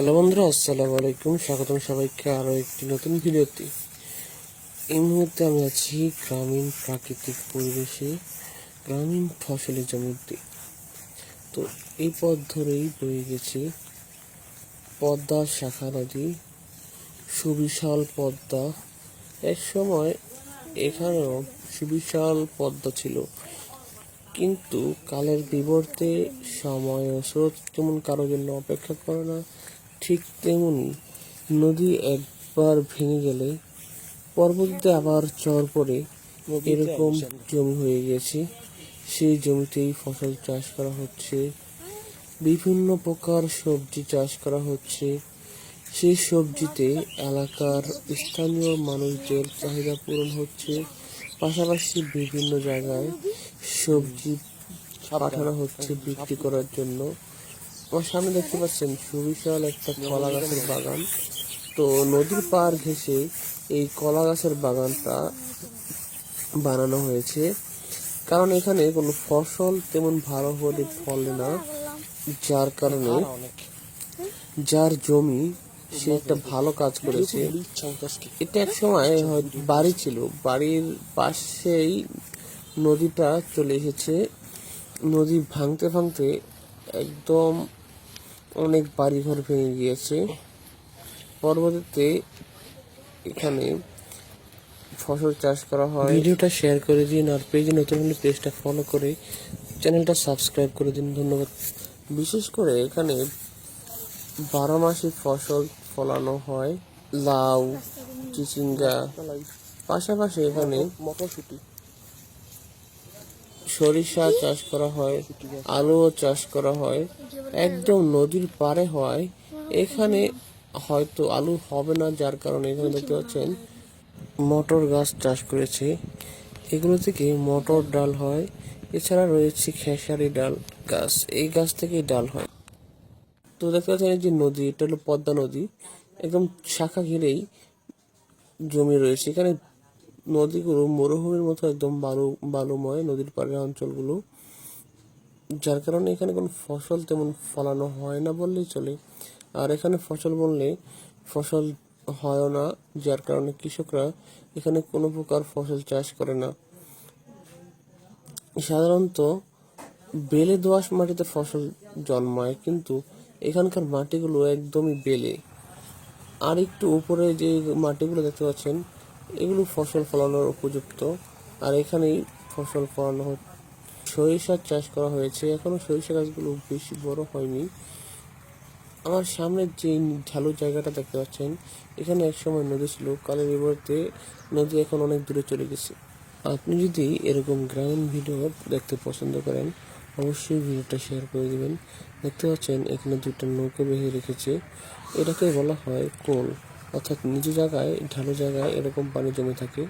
Hello বন্ধুরা, আসসালামু আলাইকুম। স্বাগতম সবাইকে আরও একটি নতুন ভিডিওতে। এই মুহূর্তে আমি আছি গ্রামীণ প্রাকৃতিক পরিবেশে, গ্রামীণ ফসলের জমিতে। তো এই পথ ধরেই বয়ে গেছে পদ্মা শাখা নদী। সুবিশাল পদ্মা। এক সময় এখানেও সুবিশাল পদ্মা ছিল। কিন্তু কালের বিবর্তে সময় ও স্রোত যেমন কারোর জন্য অপেক্ষা করে না। ঠিক তেমনি নদী একবার ভেঙে গেলে পরবর্তীতে আবার চর পড়ে এরকম জমি হয়ে গেছে। সেই জমিতেই ফসল চাষ করা হচ্ছে। বিভিন্ন প্রকার সবজি চাষ করা হচ্ছে। সেই সবজিতে এলাকার স্থানীয় মানুষদের চাহিদা পূরণ হচ্ছে। পাশাপাশি বিভিন্ন জায়গায় সবজি পাঠানো হচ্ছে বিক্রি করার জন্য। আমার সামনে দেখতে পাচ্ছেন সুবিশাল একটা কলা গাছের বাগান। তো নদীর পার ঘেঁষে এই কলা গাছের বাগানটা বানানো হয়েছে। কারণ এখানে কোনো ফসল তেমন ভালো হলে ফলে না। যার কারণে যার জমি সে একটা ভালো কাজ করেছে। এটা এক সময় বাড়ি ছিল। বাড়ির পাশেই নদীটা চলে এসেছে। নদী ভাঙতে ভাঙতে একদম অনেক বাড়িঘর ভেঙে গিয়েছে। পরবর্তীতে এখানে ফসল চাষ করা হয়। ভিডিওটা শেয়ার করে দিন আর পেজে নতুন হলে পেজটা ফলো করে চ্যানেলটা সাবস্ক্রাইব করে দিন। ধন্যবাদ। বিশেষ করে এখানে বারো মাসে ফসল ফলানো হয়। লাউ চিচিঙ্গা পাশাপাশি এখানে মটরশুটি। সরিষা চাষ করা হয়, আলুও চাষ করা হয়, একদম নদীর পারে হয়। এখানে হয়তো আলু হবে না, যার কারণে এখানে দেখতে পাচ্ছেন মটর গাছ চাষ করেছে। এগুলো থেকে মটর ডাল হয়, এছাড়া রয়েছে খেসারি ডাল গাছ, এই গাছ থেকে ডাল হয়। তো দেখতে পাচ্ছেন এই যে নদী, এটা হলো পদ্মা নদী, একদম শাখা ঘিরেই জমি রয়েছে। এখানে নদীগুলো মরুভূমির মতো একদম বালু, বালুময় নদীর পাড়ের অঞ্চলগুলো। যার কারণে এখানে কোনো ফসল তেমন ফলানো হয় না বললেই চলে। আর এখানে ফসল বললে ফসল হয় না, যার কারণে কৃষকরা এখানে কোনো প্রকার ফসল চাষ করে না। সাধারণত বেলে দোআঁশ মাটিতে ফসল জন্মায়, কিন্তু এখানকার মাটিগুলো একদমই বেলে। আর একটু উপরে যে মাটিগুলো দেখতে পাচ্ছেন এগুলো ফসল ফলানোর উপযুক্ত। আর এখানেই ফসল ফলানো সরিষার চাষ করা হয়েছে। এখনও সরিষা গাছগুলো বেশি বড় হয়নি। আমার সামনে যে ঢালু জায়গাটা দেখতে পাচ্ছেন, এখানে একসময় নদী ছিল। কালের বিবর্তে নদী এখন অনেক দূরে চলে গেছে। আপনি যদি এরকম গ্রামীণ ভিডিও দেখতে পছন্দ করেন, অবশ্যই ভিডিওটা শেয়ার করে দেবেন। দেখতে পাচ্ছেন, এখানে দুটো নৌকো বেঁধে রেখেছে। এটাকে বলা হয় কোল। অর্থাৎ নিচু জায়গায় ঢালু জায়গায় এরকম পানি জমে থাকে।